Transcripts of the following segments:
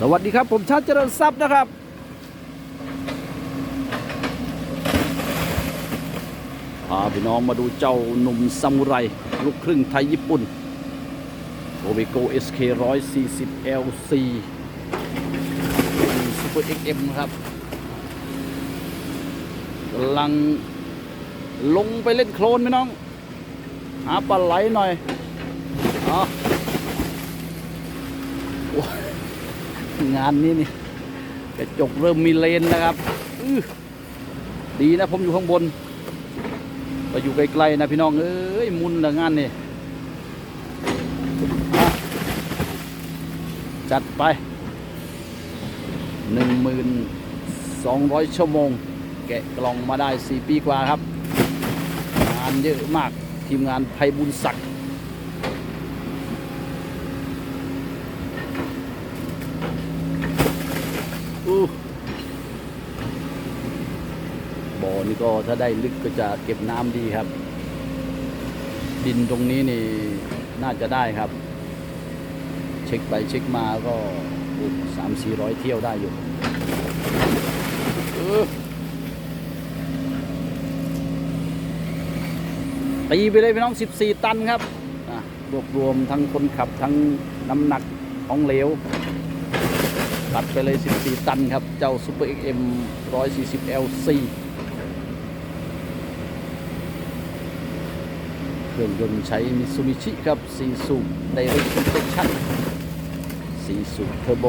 สวัสดีครับ ผมชัดเจริญทรัพย์นะครับ พาพี่น้องมาดูเจ้าหนุ่มซามูไร ลูกครึ่งไทยญี่ปุ่นโอเวโก SK 140 LC ซูเปอร์ XM นะครับกำลังลงไปเล่นโคลนพี่น้อง หาปลาไหลหน่อยอ๋อ งานนี้นี่กระจกเริ่มมีเลนนะครับดีนะผมอยู่ข้างบนก็อยู่ไกลๆนะพี่น้องเอ้ยมุนละงานนี่จัดไป1,200ชั่วโมง แกะกล่องมาได้4ปีกว่าครับ งานเยอะมากทีมงานไพบุญศักดิ์ นี่ก็ถ้าได้ลึกก็จะเก็บน้ำดีครับ ดินตรงนี้นี่น่าจะได้ครับ เช็คไปเช็คมาก็สามสี่ร้อยเที่ยวได้อยู่ตีไปเลยพี่น้อง 14 ตันครับรวบรวมทั้งคนขับทั้งน้ำหนักของเหลว ตัดไปเลย 14 ตันครับ เจ้า Super XM 140 LC เครื่องยนต์ใช้มิซูบิชิครับ4สูบ Direct Injection 4สูบเทอร์โบ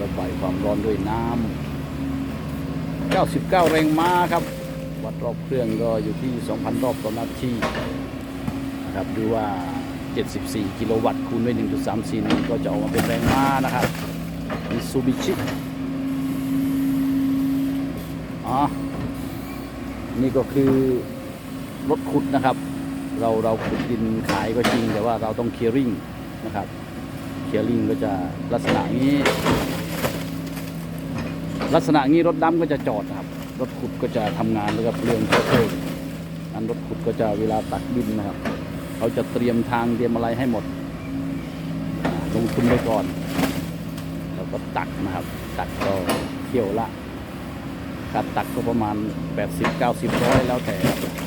ระบายความร้อนด้วยน้ำ 99 แรงม้าครับ วัดรอบเครื่องก็อยู่ที่ 2,000 รอบต่อนาทีนะครับดูว่า 74 กิโลวัตต์คูณด้วย 1.34ก็จะออกมาเป็นแรงม้านะครับมิซูบิชิอ๋อ นี่ก็คือรถขุดนะครับ เราเราขุดดินขายก็จริง แต่ว่าเราต้องเคลียร์ริงนะครับเคลียร์ริงก็จะลักษณะนี้ ลักษณะนี้รถดำก็จะจอดครับ รถขุดก็จะทำงานแล้วก็เรื่องเชื้อเพลิงอันรถขุดก็จะเวลาตักดินนะครับเขาจะเตรียมทางเตรียมอะไรให้หมด ลงทุนไปก่อน แล้วก็ตักนะครับ ตักก็เที่ยวละ การตักก็ประมาณ 80 90ร้อยแล้วแต่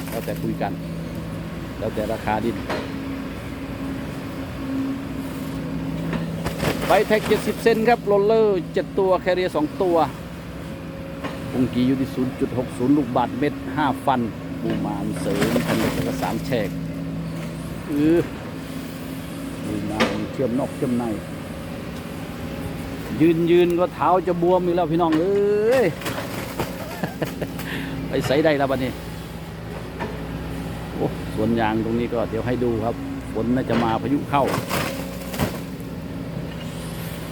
แล้วแต่คุยกัน แล้วแต่ราคาดินไบแท็ก 70 เซนครับโรลเลอร์ 7 ตัวแคเรีย 2 ตัวองกีอยู่ที่ 0.60 ลูกบาทเม็ด 5 ฟันบูมานเสริมพันเหล็กแล้วก็สามแฉกเออดูงานเชื่อมนอกเชื่อมใน ยืนยืนก็เท้าจะบวมอีกแล้วพี่น้อง เอ้ย ไปใส่ได้แล้วบัดนี้โอ้สวนยางตรงนี้ก็เดี๋ยวให้ดูครับฝนน่าจะมาพายุเข้า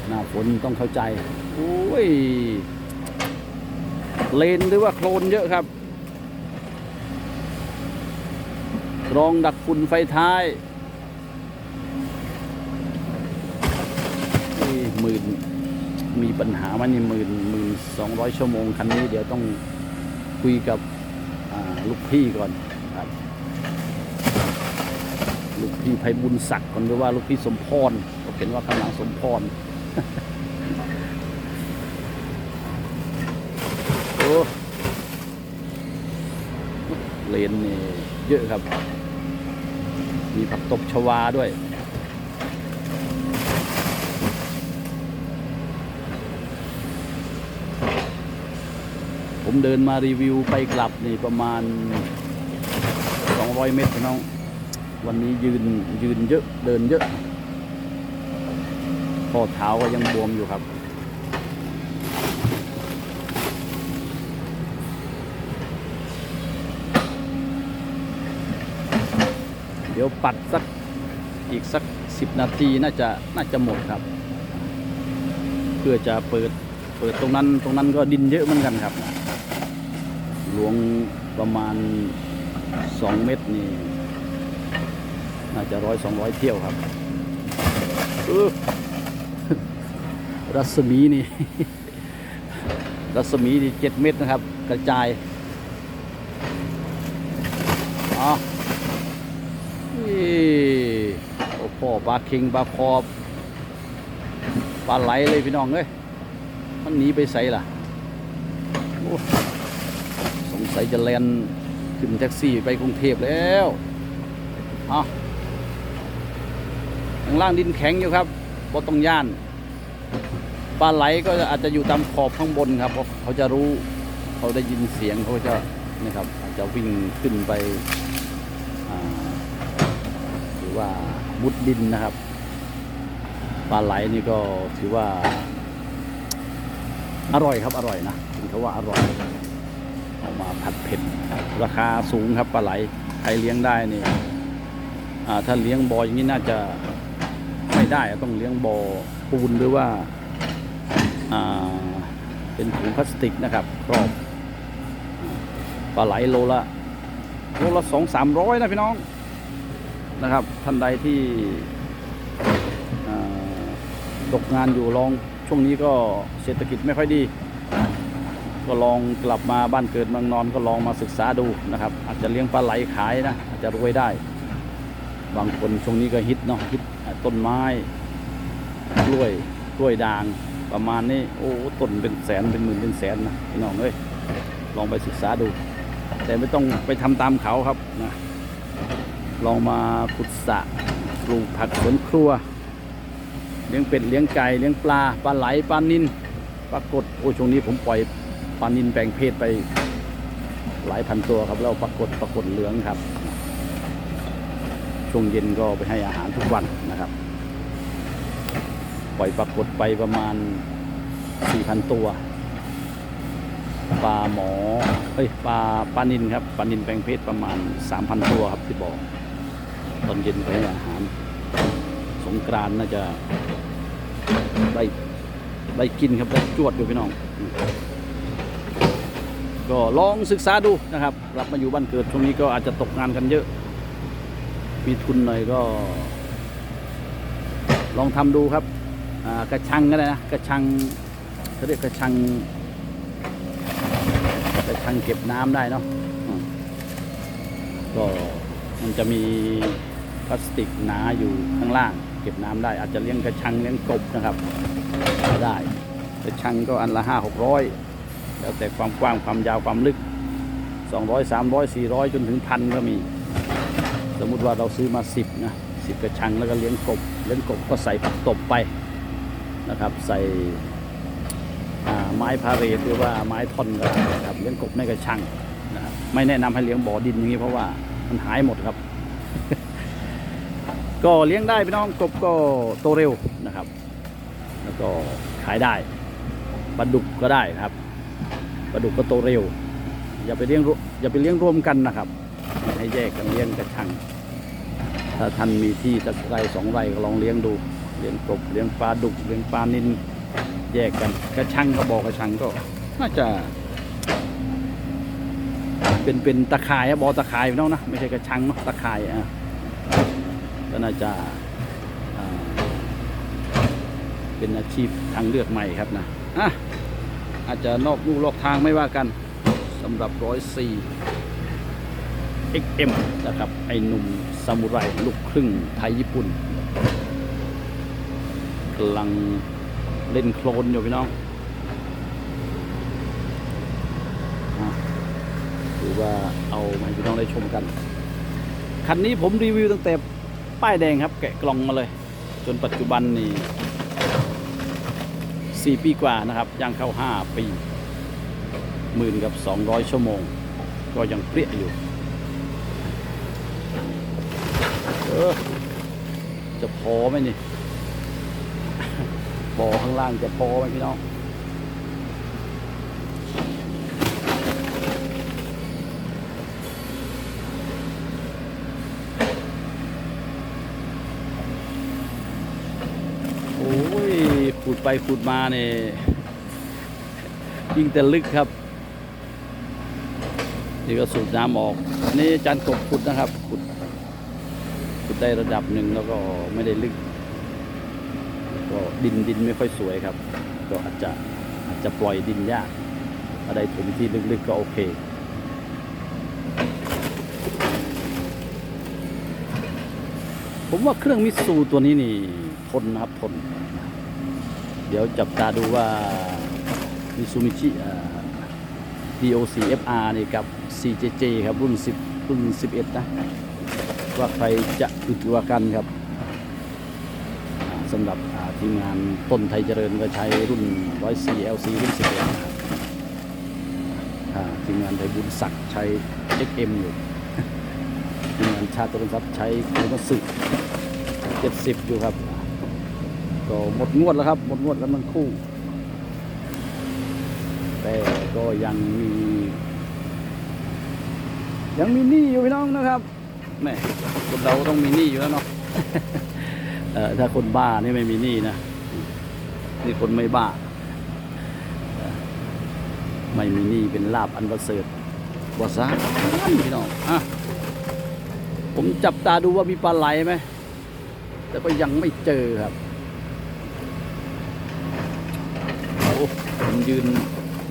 หน้าฝนต้องเข้าใจโอ้ยเลนหรือว่าโคลนเยอะครับรองดักฝุ่นไฟท้ายหมื่นมีปัญหามันนี่หมื่น หมื่นสองร้อยชั่วโมงคันนี้เดี๋ยวต้องคุยกับลูกพี่ก่อนครับลูกพี่ไพบุญศักดิ์ก่อนหรือว่าลูกพี่สมพรก็เห็นว่าข้างหลังสมพรโอ้เลนนี่เยอะครับ มีผักตบชวาด้วย เดินมารีวิวไปกลับนี่ประมาณ 200 เมตรน้อง วันนี้ยืนยืนเยอะเดินเยอะข้อเท้าก็ยังบวมอยู่ครับเดี๋ยวปัดสักอีกสักสิบนาทีน่าจะน่าจะหมดครับ เพื่อจะเปิดเปิดตรงนั้นตรงนั้นก็ดินเยอะเหมือนกันครับ หลวงประมาณสองเมตรนี่ น่าจะร้อยสองร้อยเที่ยวครับรัศมีนี่ รัศมีนี่เจ็ดเมตรนะครับ กระจายอ๋อนี่โอ้พ่อปลาคิงปลาคอบปลาไหลเลยพี่น้องเอ้ยมันหนีไปใส่ล่ะ สงสัยจะแลนขึ้นแท็กซี่ไปกรุงเทพแล้วเอาข้างล่างดินแข็งอยู่ครับบ่ต้องย่านปลาไหลก็อาจจะอยู่ตามขอบข้างบนครับเพราะเขาจะรู้เขาได้ยินเสียงเขาจะนี่ครับอาจจะวิ่งขึ้นไปหรือว่ามุดดินนะครับปลาไหลนี่ก็ถือว่า อร่อยครับอร่อยนะถึงเขาว่าอร่อย เอามาผัดเผ็ด ราคาสูงครับปลาไหลใครเลี้ยงได้นี่ถ้าเลี้ยงบออย่างนี้น่าจะไม่ได้ต้องเลี้ยงบอปูนหรือว่าเป็นถุงพลาสติกนะครับครอบปลาไหลโลละโลละสองสามร้อยนะพี่น้องนะครับ ท่านใดที่ตกงานอยู่ลองช่วงนี้ก็เศรษฐกิจไม่ค่อยดี ก็ลองกลับมาบ้านเกิดเมืองนอนก็ลองมาศึกษาดูนะครับ อาจจะเลี้ยงปลาไหลขายนะอาจจะรวยได้ บางคนช่วงนี้ก็ฮิตเนาะฮิตต้นไม้กล้วยกล้วยด่างประมาณนี้โอ้ต้นเป็นแสนเป็นหมื่นเป็นแสนนะพี่น้องเอ้ยลองไปศึกษาดู แต่ไม่ต้องไปทำตามเขาครับนะลองมาขุดสระปลูกผักสวนครัว เลี้ยงเป็ดเลี้ยงไก่เลี้ยงปลาปลาไหลปลานินปรากฏโอ้ช่วงนี้ผมปล่อย ปลานินแปลงเพศไปหลายพันตัวครับ แล้วปรากฏปรากฏเหลืองครับ ช่วงเย็นก็ไปให้อาหารทุกวันนะครับ ปล่อยปรากฏไปประมาณ 4,000 ตัว ปลาหมอ เอ้ยปลาปลานินครับปลานินแปลงเพศประมาณ 3,000 ตัวครับที่บอกตอนเย็นไปให้อาหาร สงกรานน่าจะได้ได้กินครับได้จวดอยู่พี่น้องอ ก็ลองศึกษาดูนะครับกลับมาอยู่บ้านเกิดช่วงนี้ก็อาจจะตกงานกันเยอะ มีทุนหน่อยก็ ลองทำดูครับกระชังก็ได้นะกระชังเขาเรียกกระชังกระชังเก็บน้ำได้เนาะอืมก็มันจะมีพลาสติกหนาอยู่ข้างล่าง เก็บน้ำได้ อาจจะเลี้ยงกระชังเลี้ยงกบนะครับได้กระชังก็อันละห้าหกร้อย แล้วแต่ความกว้างความยาวความลึกสองร้อยสามร้อยสี่ร้อยจนถึงพันก็มี สมมุติว่าเราซื้อมาสิบนะสิบกระชังแล้วก็เลี้ยงกบ เลี้ยงกบก็ใส่ผักตบไปนะครับ ใส่ไม้พาเรตหรือว่าไม้ท่อนก็ได้ครับเลี้ยงกบในกระชังนะครับไม่แนะนำให้เลี้ยงบ่อดินอย่างนี้เพราะว่ามันหายหมดครับ ก็เลี้ยงได้พี่น้องกบก็โตเร็วนะครับ แล้วก็ขายได้ปลาดุกก็ได้ครับ ลาดุกก็โตเร็ว อย่าไปเลี้ยงรวอย่าไปเลี้ยงรวมกันนะครับ ให้แยกกันเลี้ยงกระชัง ถ้าท่านมีที่สักไร่สองไร่ก็ลองเลี้ยงดู เลี้ยงกบเลี้ยงปลาดุกเลี้ยงปลานินแยกกัน กระชังก็บอกกระชังก็น่าจะ เป็นเป็นตะข่ายบอตะข่ายพี่น้องนะไม่ใช่กระชังเนาะตะข่ายอะก็น่าจะเป็นอาชีพทางเลือกใหม่ครับนะอะ อาจจะนอกลู่นอกทางไม่ว่ากันสำหรับร้อยสี่ XM นะครับ ไอหนุ่มซามูไรลูกครึ่งไทยญี่ปุ่นกำลังเล่นโคลนอยู่พี่น้องอะถือว่าเอามาให้พี่น้องได้ชมกัน คันนี้ผมรีวิวตั้งแต่ป้ายแดงครับ แกะกล่องมาเลย จนปัจจุบันนี่ 4 ปีกว่านะครับย่างเข้า 5 ปีหมื่นกับ 200 ชั่วโมง ก็ยังเปรี้ยอยู่เออจะพอไหมนี่บ่อข้างล่างจะพอไหมพี่น้อง โอ้ย ขุดไปขุดมาเนี่ยยิ่งแต่ลึกครับ นี่ก็สูบน้ำออกนี่จานกบขุดนะครับ ขุด ขุดได้ระดับหนึ่งแล้วก็ไม่ได้ลึก ก็ดินดินไม่ค่อยสวยครับ ก็อาจจะอาจจะปล่อยดินยากถ้าได้ถมที่ลึกๆก็โอเคผมว่าเครื่องมิตซูตัวนี้นี่ทนนะครับทน เดี๋ยวจับตาดูว่ามิซูมิชิ DOC FR นี่กับ CJJ ครับ รุ่น 10 รุ่น 11 นะ ว่าใครจะอึดกว่ากันครับสำหรับทีมงานต้นไทยเจริญก็ใช้รุ่น 104 LC รุ่น 11 ทีมงานไทยบุญศักดิ์ใช้ XM อยู่ทีมงานชาติตรนทรัพย์ใช้คมัสึ70 อยู่ครับ ก็หมดงวดแล้วครับ หมดงวดกันทั้งคู่ แต่ก็ยังมี ยังมีหนี้อยู่พี่น้องนะครับแม่คนเราต้องมีหนี้อยู่แล้วเนาะเออถ้าคนบ้านี่ไม่มีหนี้นะนี่คนไม่บ้า ไม่มีหนี้เป็นลาบอันประเสริฐบอซะพี่น้องอะผมจับตาดูว่ามีปลาไหลไหมแต่ก็ยังไม่เจอครับ โอ้ ผมยืน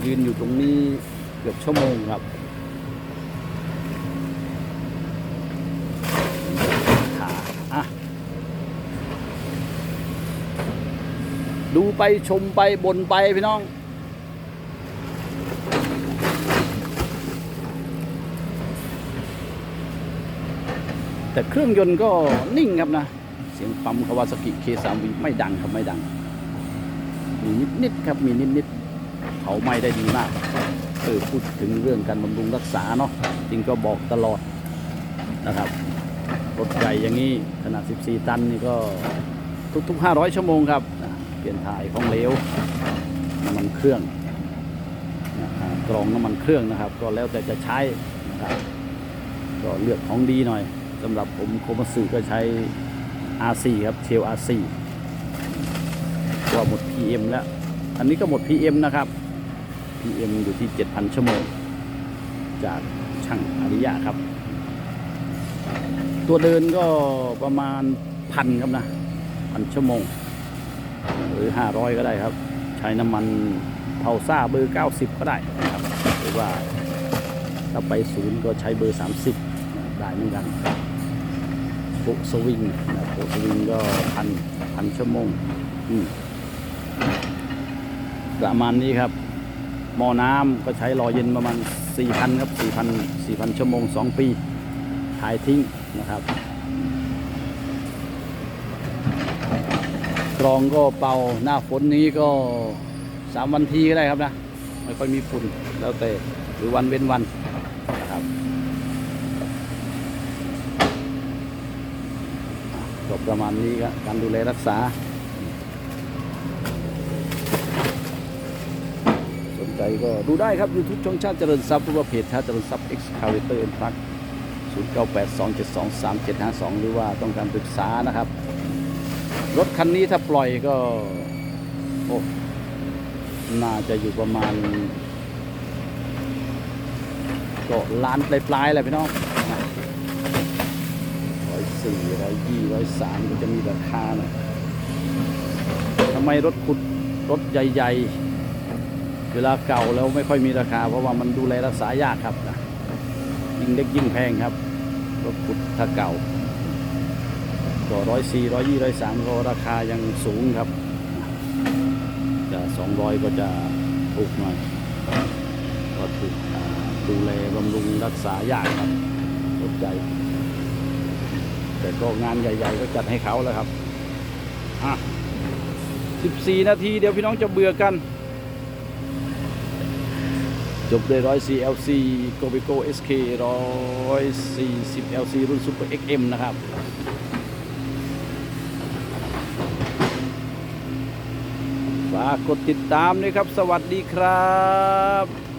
ยืนอยู่ตรงนี้เกือบชั่วโมงครับขาอะดูไปชมไปบนไปพี่น้อง แต่เครื่องยนต์ก็นิ่งครับนะ เสียงปั๊มคาวาซากิเคสามวีไม่ดังครับ ไม่ดัง มีนิดนิดๆครับมีนิดนิดๆเผาไหม้ได้ดีมากเออพูดถึงเรื่องการบำรุงรักษาเนาะจริงก็บอกตลอดนะครับรถใหญ่อย่างนี้ขนาด 14 ตันนี่ก็ทุกๆ 500 ชั่วโมงครับ เปลี่ยนถ่ายของเหลวน้ำมันเครื่องนะอ่ากรองน้ำมันเครื่องนะครับ ก็แล้วแต่จะใช้นะครับก็เลือกของดีหน่อยสำหรับผมโคมัสึก็ใช้ R4 ครับเชล R4 ก็หมด PM แล้ว อันนี้ก็หมด PM นะครับ PM อยู่ที่ 7,000 ชั่วโมง จากช่างอริยะครับ ตัวเดินก็ประมาณพันครับนะพันชั่วโมง หรือ 500 ก็ได้ครับ ใช้น้ำมันเทาซ่าเบอร์ 90 ก็ได้ครับหรือว่าถ้าไปศูนย์ก็ใช้เบอร์ 30 ได้เหมือนกันโปสวิงนะโปสวิงก็พันพันชั่วโมง อืม ประมาณนี้ครับหม้อน้ำก็ใช้รอเย็นประมาณ 4,000 ครับ 4,000 4,000 ชั่วโมง 2 ปีขายทิ้งนะครับ กรองก็เป่าหน้าฝนนี้ก็ 3 วันทีก็ได้ครับนะ ไม่ค่อยมีฝุ่นแล้วแต่หรือวันเว้นวันนะครับก็ประมาณนี้ครับการดูแลรักษา สนใจ ก็ดูได้ครับ YouTube ช่องชาติเจริญทรัพย์หรือว่าเพจชาติเจริญทรัพย์ Excavator and Truck 0982723752 หรือว่าต้องการปรึกษานะครับ รถคันนี้ถ้าปล่อยก็ โอ้น่าจะอยู่ประมาณ ก็ล้านปลายๆแหละพี่น้องร้อยสี่ร้อยยี่ร้อยสามก็จะมีราคาหน่อยทำไมรถขุดรถใหญ่ ๆ เวลาเก่าแล้วไม่ค่อยมีราคา เพราะว่ามันดูแลรักษายากครับนะยิ่งเล็กยิ่งแพงครับรถขุดถ้าเก่าก็ร้อยสี่ร้อยยี่ร้อยสามก็ราคายังสูงครับ จะสองร้อยก็จะถูกหน่อยก็ถูกอ่าดูแลบำรุงรักษายากครับรถใหญ่แต่ก็งานใหญ่ ๆ ก็จัดให้เขาแล้วครับอะ14 นาทีเดี๋ยวพี่น้องจะเบื่อกัน จบด้วย104 LC g o b i c o SK 140 LC รุ่น Super XM นะครับ ฝากกดติดตามด้วยครับ สวัสดีครับ